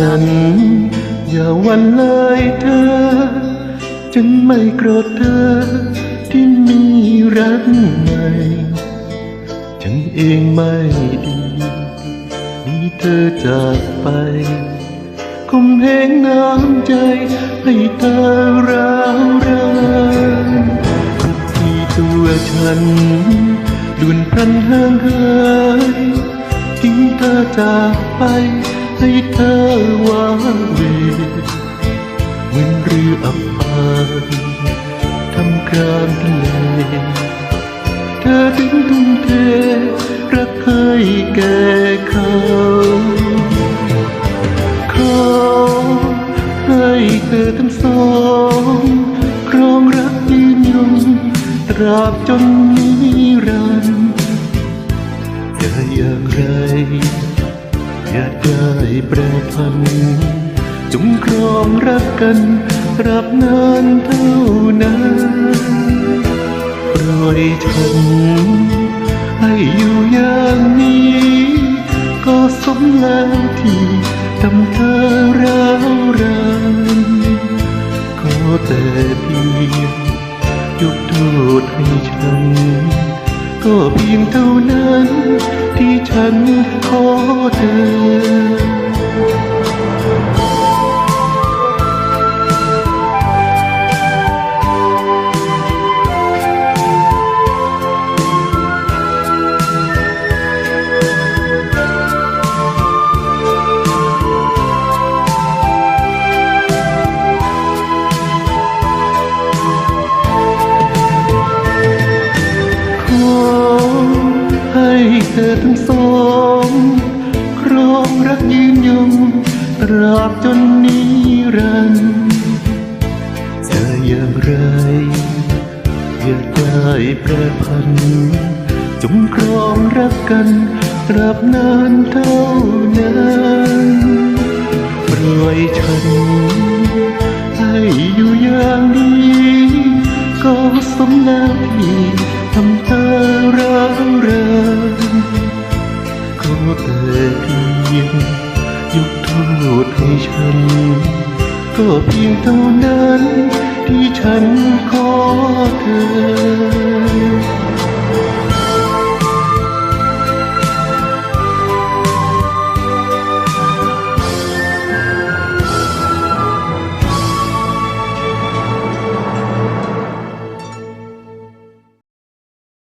ฉัน อย่าวันเลยเธอ จึงไม่โกรธเธอ ที่มีรักใหม่ฉันเองไม่ดีมีเธอจากไปคมเหงน้ำใจ ให้เธอร้าวรานทุกทีตัวฉันด่วนพลันห่างเหินทิ้งเธอจากไป ให้เธอว้าเวเหมือนเรืออับปางทำกลางทะเลเธอถึงทุ่มเทรักให้แก่เขาขอให้เธอทั้งสองครองรักยืนยงตราบจนนิรันดร์จะอย่างไร อย่าได้แปรพันจงครองรักกันราบนานเท่านั้นปล่อยฉันให้อยู่อย่างนี้ ก็สมแล้วที่ทำเธอร้าวรานขอแต่เพียงยกโทษให้ฉัน ก็เพียงเท่านั้นที่ฉันขอ ธอทั้งสองครองรักยืนยงตราบจนนิรันดร์จะอย่างไรอย่าได้แปรพันจงครองรักกันตราบนานเท่านั้นปล่อยฉันให้อยู่อย่างนี้ก็สมแล้ว ยกโทษให้ฉัน ก็เพียงเท่านั้นที่ฉันขอ